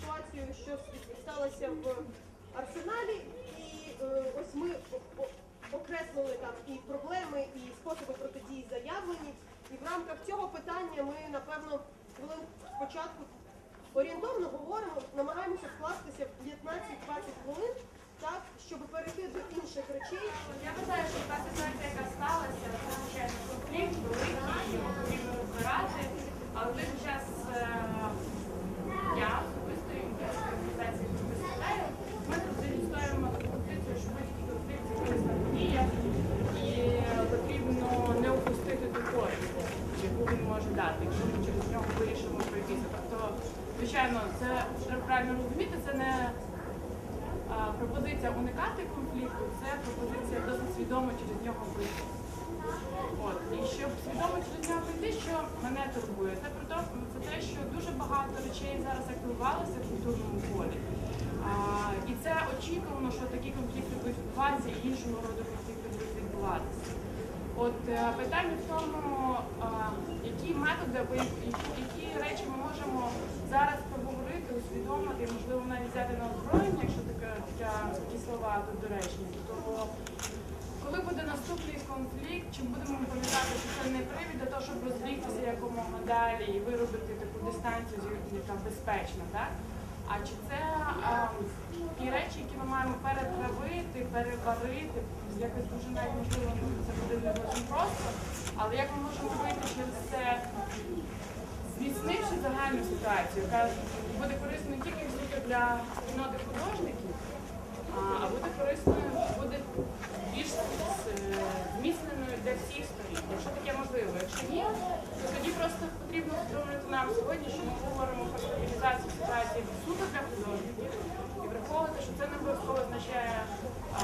ситуацію, що сталося в арсеналі, і е, ось ми окреслили там і проблеми, і способи протидії заявлені. І в рамках цього питання ми, напевно, хвилин спочатку орієнтовно говоримо, намагаємося вкластися в 15-20 хвилин, так, щоб перейти до інших речей. Я вважаю, що та ситуація, яка сталася, це звичайно конфлікт великий, його потрібно розбирати. Але в той же час е, я особисто і українська організація, яку представляю, ми завжди відстоюємо таку позицію, що будь-який конфлікт це корисна подія, і потрібно не упустити ту користь, яку він може дати, якщо ми через нього вирішимо пройтися. Тобто, звичайно, це треба правильно розуміти, це не пропозиція уникати конфлікту це пропозиція досить свідомо через нього вийти. От. І щоб свідомо через нього прийти, що мене турбує, це про те, це те, що дуже багато речей зараз активувалося в культурному полі. А, і це очікувано, що такі конфлікти будуть відбуватися і іншого роду конфлікти будуть відбуватися. От е, питання в тому, а, які методи які, речі ми можемо зараз і, можливо, навіть взяти на озброєння, якщо таке, такі слова тут доречні. То коли буде наступний конфлікт, чи будемо пам'ятати, що це не привід для того, щоб розвліктися якомога далі і виробити таку дистанцію, яка безпечна, так? А чи це а, ті речі, які ми маємо перетравити, переварити, якось дуже навіть можливо це буде не дуже просто, але як ми можемо вийти через це, зміцнивши загальну ситуацію, яка буде корисною тільки для спільноти художників, а, буде корисною, буде більш е, зміцненою для всіх сторін. Якщо таке можливо, якщо ні, то тоді просто потрібно усвідомлювати нам сьогодні, що ми говоримо про стабілізацію ситуації суто для художників і враховувати, що це не обов'язково означає а,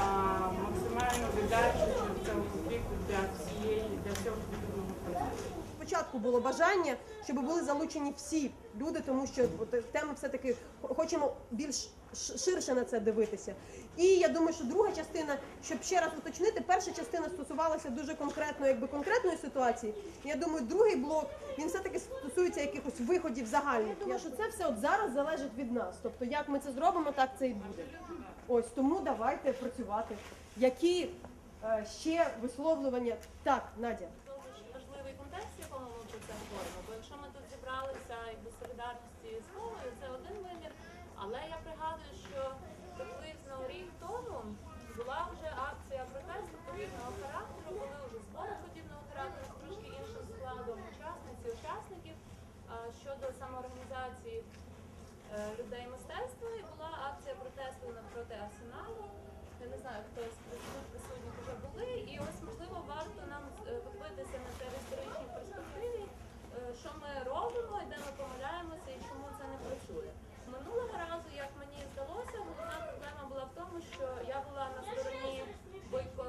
максимальну віддачу цього конфлікту для всієї для всього. Спочатку було бажання, щоб були залучені всі люди, тому що от теми все-таки хочемо більш ширше на це дивитися. І я думаю, що друга частина, щоб ще раз уточнити, перша частина стосувалася дуже конкретно, якби конкретної ситуації. Я думаю, другий блок він все-таки стосується якихось виходів загальних. Я думаю, що це все от зараз залежить від нас. Тобто, як ми це зробимо, так це і буде. Ось тому давайте працювати. Які е, ще висловлювання? Так, Надя. Дуже важливий контекст, ми про це говоримо. Бо якщо ми тут зібралися якби солідарності з мовою, це один вимір. Але я пригадую, що приблизно рік тому була вже акція протесту подібного характеру, були вже збори подібного характеру з трошки іншим складом учасниць і учасників щодо самоорганізації е, людей мистецтва. І була акція протесту навпроти арсеналу. Я не знаю, хто з присутніх вже були. І ось можливо варто нам е, подивитися на це в історичній перспективі, е, що ми робимо, і де ми помиляємося, і чому це не працює. Минулого разу, як мені здалося, головна проблема була в тому, що я була на стороні бойко,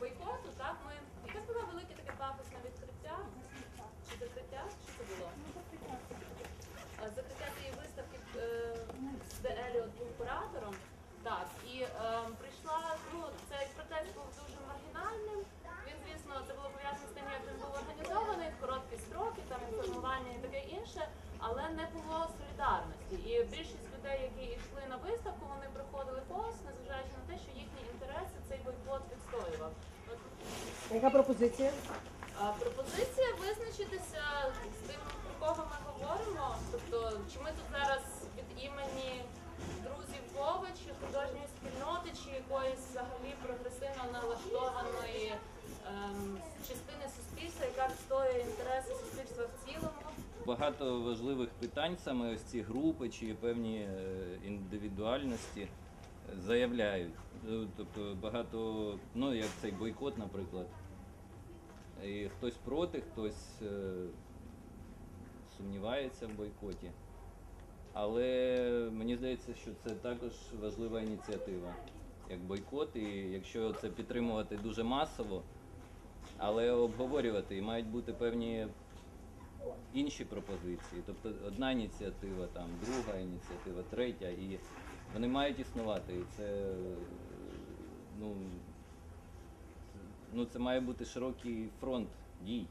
бойкоту. Так, ми якесь було велике таке пафосне відкриття чи закриття? Що це було? Е, Закриття цієї виставки, е, де Еліот був куратором. Так, і е, прийшла, ну, цей протест був дуже маргінальним. Він, звісно, це було пов'язано з тим, як він був організований, в короткі строки, там інформування і таке інше, але не було солідарності. І більшість людей, які йшли на виставку, вони приходили повз, незважаючи на те, що їхні інтереси цей бойкот відстоював. От Яка пропозиція? а, Пропозиція Багато важливих питань саме ось ці групи чи певні е, індивідуальності заявляють. Ну, Тобто багато, ну як цей бойкот, наприклад. І хтось проти, хтось е, сумнівається в бойкоті. Але мені здається, що це також важлива ініціатива, як бойкот, і якщо це підтримувати дуже масово, але обговорювати і мають бути певні інші пропозиції. Тобто одна ініціатива, там, друга ініціатива, третя, і вони мають існувати. І це, ну, ну, це має бути широкий фронт дій.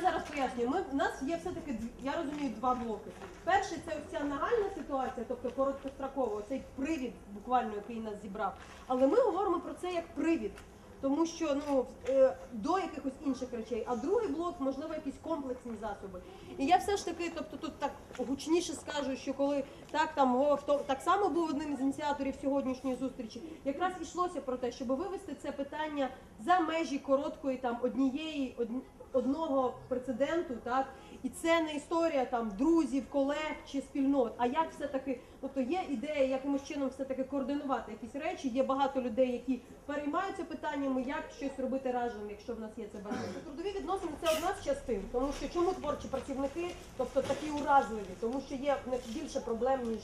Зараз пояснюю. Ми, у нас є все-таки, я розумію, два блоки. Перший це ця нагальна ситуація, тобто короткострокова, цей привід, буквально, який нас зібрав. Але ми говоримо про це як привід. Тому що ну е, до якихось інших речей, а другий блок, можливо, якісь комплексні засоби. І я все ж таки, тобто тут так гучніше скажу, що коли так там Вов то так само був одним із ініціаторів сьогоднішньої зустрічі, якраз йшлося про те, щоб вивести це питання за межі короткої там однієї одні- одного прецеденту, так і це не історія там друзів, колег чи спільнот. А як все таки, тобто є ідея, якимось чином все таки координувати якісь речі. Є багато людей, які переймаються питаннями, як щось робити разом, якщо в нас є це бажання. Трудові відносини це одна з частин, тому що чому творчі працівники, тобто такі уразливі, тому що є в них більше проблем ніж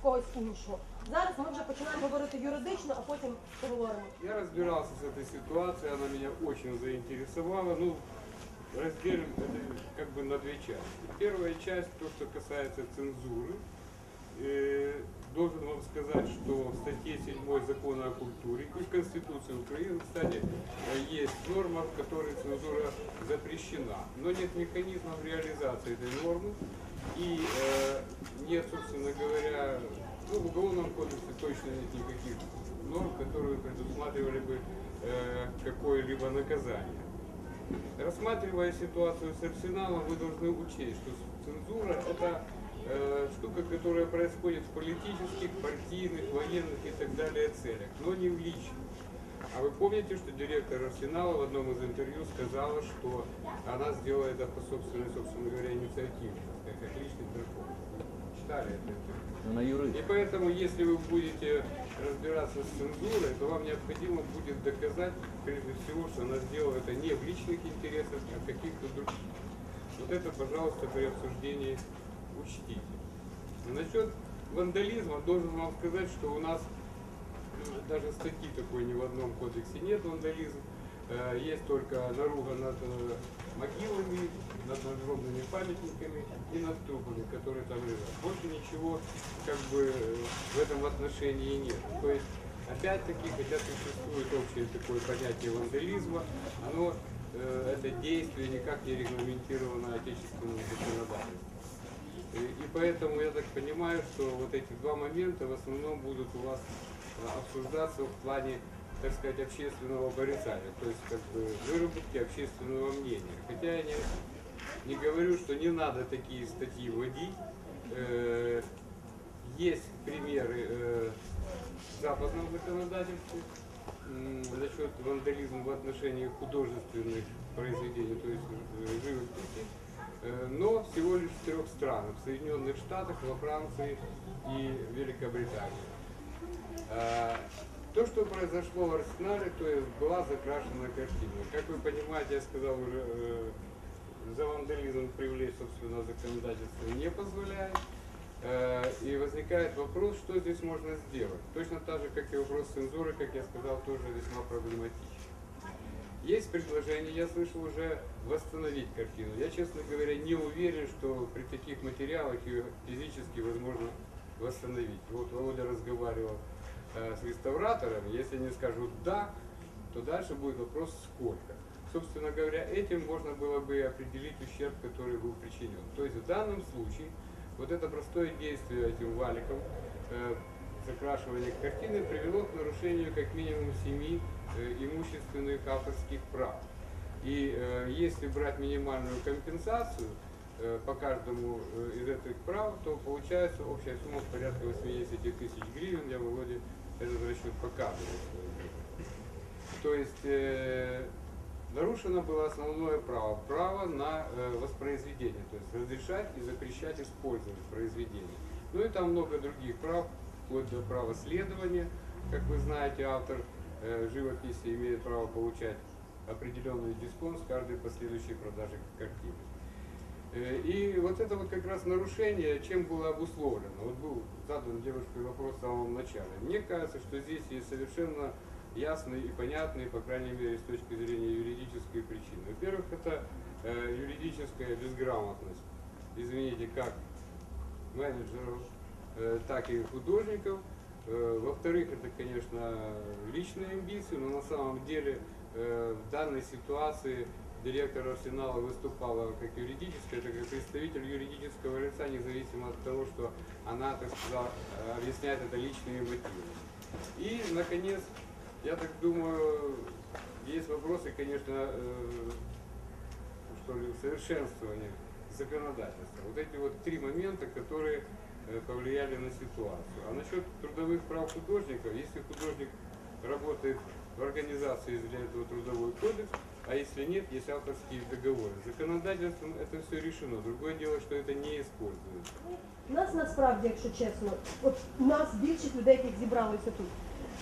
в когось іншого. Зараз ми вже починаємо говорити юридично, а потім поговоримо. Я разбирался с этой ситуацией, она меня очень заинтересовала. Ну, разделим это как бы на две части. Первая часть, то, что касается цензуры. Э, Должен вам сказать, что в статье 7 закона о культуре и в Конституции Украины, кстати, есть норма, в которой цензура запрещена. Но нет механизмов реализации этой нормы. И э, нет, собственно говоря, ну, в Уголовном кодексе точно нет никаких норм, которые предусматривали бы э, какое-либо наказание. Рассматривая ситуацию с арсеналом, вы должны учесть, что цензура это э, штука, которая происходит в политических, партийных, военных и так далее целях, но не в личных. А вы помните, что директор Арсенала в одном из интервью сказала, что она сделала это по собственной, собственно говоря, инициативе, как личный дракон. Читали это интервью? Вона юрист. И поэтому, если вы будете разбираться с цензурой, то вам необходимо будет доказать, прежде всего, что она сделала это не в личных интересах, а в каких-то других. Вот это, пожалуйста, при обсуждении учтите. Насчет вандализма должен вам сказать, что у нас ну, даже статьи такой ни в одном кодексе нет вандализм. Э, Есть только наруга над э, могилами, над надгробными памятниками и над трупами, которые там лежат. Больше ничего как бы э, в этом отношении нет. То есть, опять-таки, хотя существует общее такое понятие вандализма, оно, э, это действие никак не регламентировано отечественным законодательством. И, поэтому я так понимаю, что вот эти два момента в основном будут у вас а, обсуждаться в плане, так сказать, общественного порицания, то есть как бы выработки общественного мнения. Хотя я не, не говорю, что не надо такие статьи вводить. Э, есть примеры э, в западном законодательстве м, насчет вандализма в отношении художественных произведений, то есть э, живописи. Э, но всего лишь в трех странах, в Соединенных Штатах, во Франции и Великобритании. То, что произошло в Арсенале, то есть была закрашена картина. Как вы понимаете, я сказал уже, э, за вандализм привлечь, собственно, законодательство не позволяет. Э, И возникает вопрос, что здесь можно сделать. Точно так же, как и вопрос цензуры, как я сказал, тоже весьма проблематичен. Есть предложение, я слышал уже, восстановить картину. Я, честно говоря, не уверен, что при таких материалах ее физически возможно восстановить. Вот Володя разговаривал э, с реставраторами, если они скажут «да», то дальше будет вопрос «сколько». Собственно говоря, этим можно было бы определить ущерб, который был причинен. То есть в данном случае вот это простое действие этим валиком, э, закрашивание картины привело к нарушению как минимум семи э, имущественных авторских прав. И э, если брать минимальную компенсацию э, по каждому э, из этих прав, то получается общая сумма порядка 80 тысяч гривен. Я Володе этот расчет показывал. То есть э, нарушено было основное право, право на э, воспроизведение, то есть разрешать и запрещать использовать произведение. Ну и там много других прав, вплоть до права следования. Как вы знаете, автор э, живописи имеет право получать определенный дисконт с каждой последующей продажи картины. Э, И вот это вот как раз нарушение, чем было обусловлено. Вот был задан девушке вопрос в самом начале. Мне кажется, что здесь есть совершенно ясные и понятные, по крайней мере, с точки зрения юридической причины. Во-первых, это э, юридическая безграмотность, извините, как менеджеров, э, так и художников. Э, Во-вторых, это, конечно, личные амбиции, но на самом деле э, в данной ситуации директор Арсенала выступала как юридическая, так и представитель юридического лица, независимо от того, что она, так сказать, э, объясняет это личными мотивами. И, наконец, я так думаю, есть вопросы, конечно, э, что ли, совершенствования законодательства. Вот эти вот три момента, которые э, повлияли на ситуацию. А насчет трудовых прав художников, если художник работает в организации для этого трудовой кодекс, а если нет, есть авторские договоры. Законодательством это все решено. Другое дело, что это не используется. Нас насправді, якщо чесно, от нас більшість людей, які зібралися тут.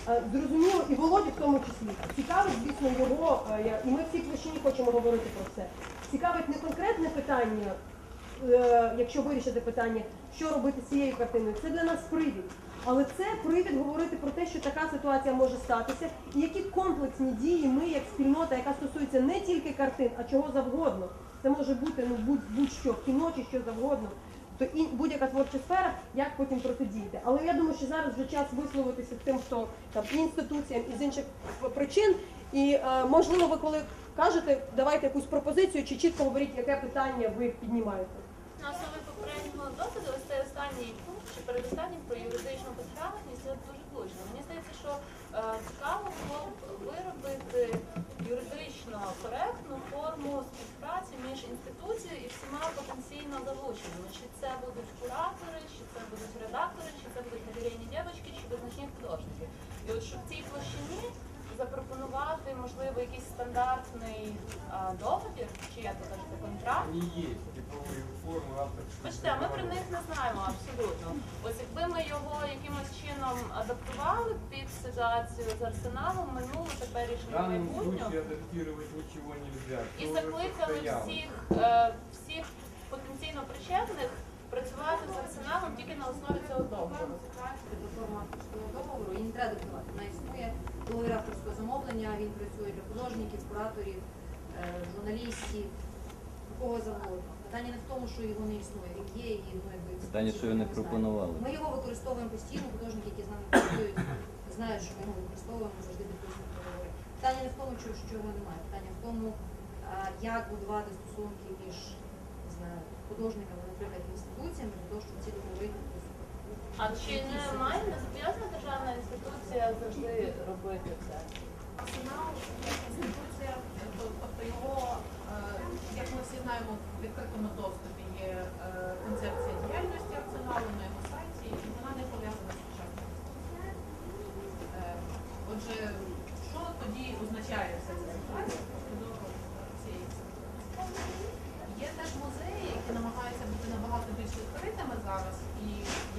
Е, Зрозуміло, і Володю в тому числі. Цікавить, звісно, його, е, і ми всі площині хочемо говорити про це. Цікавить не конкретне питання, е, якщо вирішити питання, що робити з цією картиною, це для нас привід. Але це привід говорити про те, що така ситуація може статися, і які комплексні дії ми, як спільнота, яка стосується не тільки картин, а чого завгодно. Це може бути ну будь- будь-що, кіно чи що завгодно. То і будь-яка творча сфера, як потім протидіяти. Але я думаю, що зараз вже час висловитися тим, хто там інституціям, і з інших причин. І е, можливо, ви коли кажете, давайте якусь пропозицію чи чітко говоріть, яке питання ви піднімаєте. На основі попереднього досвіду, ось цей останній пункт чи передостанній про юридичну безправність це дуже влучно. Мені здається, що е, цікаво було б виробити юридично коректну форму співпраці між інституцією і всіма потенційно залученими. Чи це будуть куратори, чи це будуть редактори, чи це будуть галерейні дівчатки, чи визначні художники. І от щоб в цій площині запропонувати, можливо, якийсь стандартний а, договір, чи як ви кажете, контракт. Они есть, типовые формы авторских Бачите, а ми про них не знаємо абсолютно. Ось якби ми його якимось чином адаптували під ситуацію з арсеналом, минуле В теперішнє данном майбутнє, случае адаптировать ничего нельзя. і Всё уже закликали состоялось. всіх, е, всіх потенційно причетних працювати з арсеналом тільки на основі цього договору. Договору, її не треба диктувати. Вона існує, договір авторського замовлення, він працює для художників, кураторів, е, журналістів, кого завгодно. Питання не в тому, що його не існує. Він є і ну, якби Питання, що його не пропонували. Ми його використовуємо постійно, художники, які з нами працюють, знають, що ми його використовуємо завжди підписуємо договори. Питання не в тому, що, що його немає. Питання в тому, як будувати стосунки між не знаю, художниками, наприклад, інституціями, для того, щоб ці договори. А чи не має не зобов'язана державна інституція завжди робити це? Арсенал як інституція, тобто його, е, як ми всі знаємо, в відкритому доступі є е, концепція діяльності арсеналу на його сайті, і вона не пов'язана з сучасним. Е, Отже, що тоді означає вся ця ситуація щодо цієї інституції? Є теж музеї, які намагаються бути набагато більш відкритими зараз, і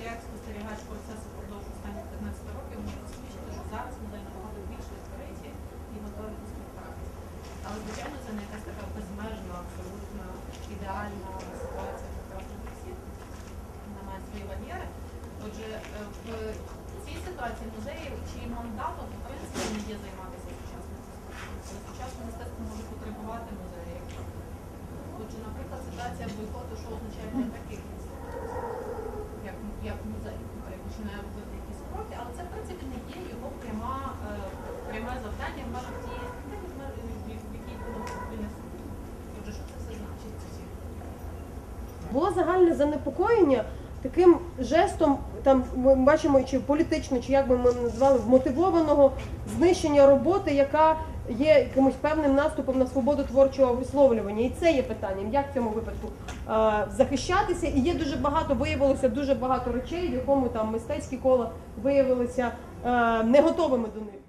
я як спостерігач процесу впродовж останніх 15 років можу засвідчити, що зараз музеї набагато більш відкриті і готові до співпраці. Але, звичайно, це не якась така безмежна, абсолютно ідеальна ситуація, яка для всіх. Вона має свої бар'єри. Отже, е, в цій ситуації музеї, чиїм мандатом, в принципі, не є займатися сучасним мистецтвом. Сучасне мистецтво може потребувати музеї. Отже, наприклад, ситуація бойкоту, що означає для таких як, як музей, який починає робити якісь кроки, але це в принципі не є його пряма, е, пряме завдання в межах тієї статті, в якій було винесено. Отже, що це все значить? було загальне занепокоєння таким жестом, там ми бачимо, чи політично, чи як би ми назвали, вмотивованого знищення роботи, яка є якимось певним наступом на свободу творчого висловлювання. І це є питанням, як в цьому випадку е, захищатися. І є дуже багато, виявилося дуже багато речей, в якому там мистецькі кола виявилися е, не готовими до них.